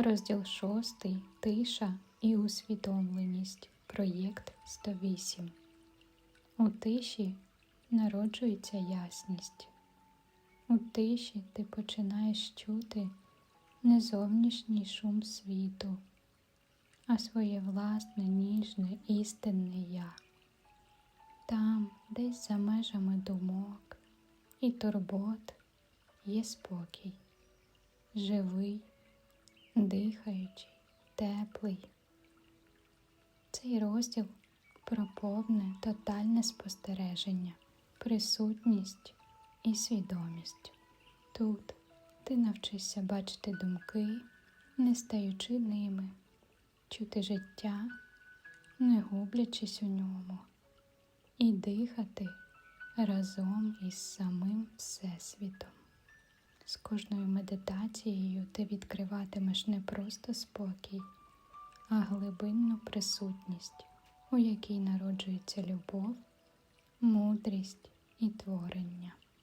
Розділ 6. Тиша і усвідомленість. Проєкт 108. У тиші народжується ясність. У тиші ти починаєш чути не зовнішній шум світу, а своє власне ніжне істинне я. Там, десь за межами думок і турбот, є спокій, живий, дихаючий, теплий. Цей розділ про повне тотальне спостереження, присутність і свідомість. Тут ти навчишся бачити думки, не стаючи ними, чути життя, не гублячись у ньому, і дихати разом із самим Всесвітом. З кожною медитацією ти відкриватимеш не просто спокій, а глибинну присутність, у якій народжується любов, мудрість і творення.